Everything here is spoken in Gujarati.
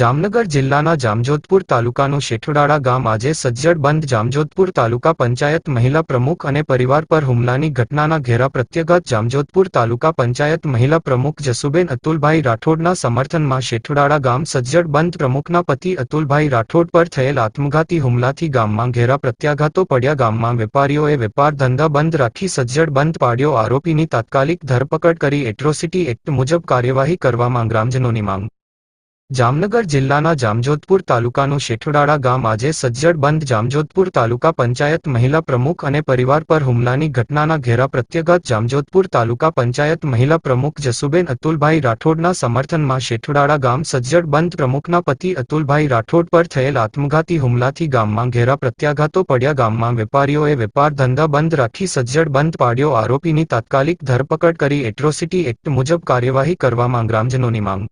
જામનગર જિલ્લાના જામજોધપુર તાલુકાનું શેઠુડાળા ગામ આજે સજ્જડ બંધ. જામજોધપુર તાલુકા પંચાયત મહિલા પ્રમુખ અને પરિવાર પર હુમલાની ઘટનાના ઘેરા પ્રત્યાઘાત જામજોધપુર તાલુકા પંચાયત મહિલા પ્રમુખ જસુબેન અતુલભાઈ રાઠોડના સમર્થનમાં શેઠુડાળા ગામ સજ્જડ બંધ. પ્રમુખના પતિ અતુલભાઈ રાઠોડ પર થયેલ આત્મઘાતી હુમલાથી ગામમાં ઘેરા પ્રત્યાઘાતો પડ્યા. ગામમાં વેપારીઓએ વેપાર ધંધા બંધ રાખી સજ્જડ બંધ પાડ્યો. આરોપીની તાત્કાલિક ધરપકડ કરી એટ્રોસિટી એક્ટ મુજબ કાર્યવાહી કરવામાં ગ્રામજનોની માંગ. જામનગર જિલ્લાના જામજોધપુર તાલુકાનું શેઠુડાળા ગામ આજે સજ્જડ બંધ જામજોધપુર તાલુકા પંચાયત મહિલા પ્રમુખ અને પરિવાર પર હુમલાની ઘટનાના ઘેરા પ્રત્યાઘાત જામજોધપુર તાલુકા પંચાયત મહિલા પ્રમુખ જસુબેન અતુલભાઈ રાઠોડના સમર્થનમાં શેઠુડાળા ગામ સજ્જડ બંધ પ્રમુખના પતિ અતુલભાઈ રાઠોડ પર થયેલ આત્મઘાતી હુમલાથી ગામમાં ઘેરા પ્રત્યાઘાતો પડ્યા. ગામમાં વેપારીઓએ વેપાર ધંધા બંધ રાખી સજ્જડ બંધ પાડ્યો. આરોપીની તાત્કાલિક ધરપકડ કરી એટ્રોસિટી એક્ટ મુજબ કાર્યવાહી કરવામાં ગ્રામજનોની માંગ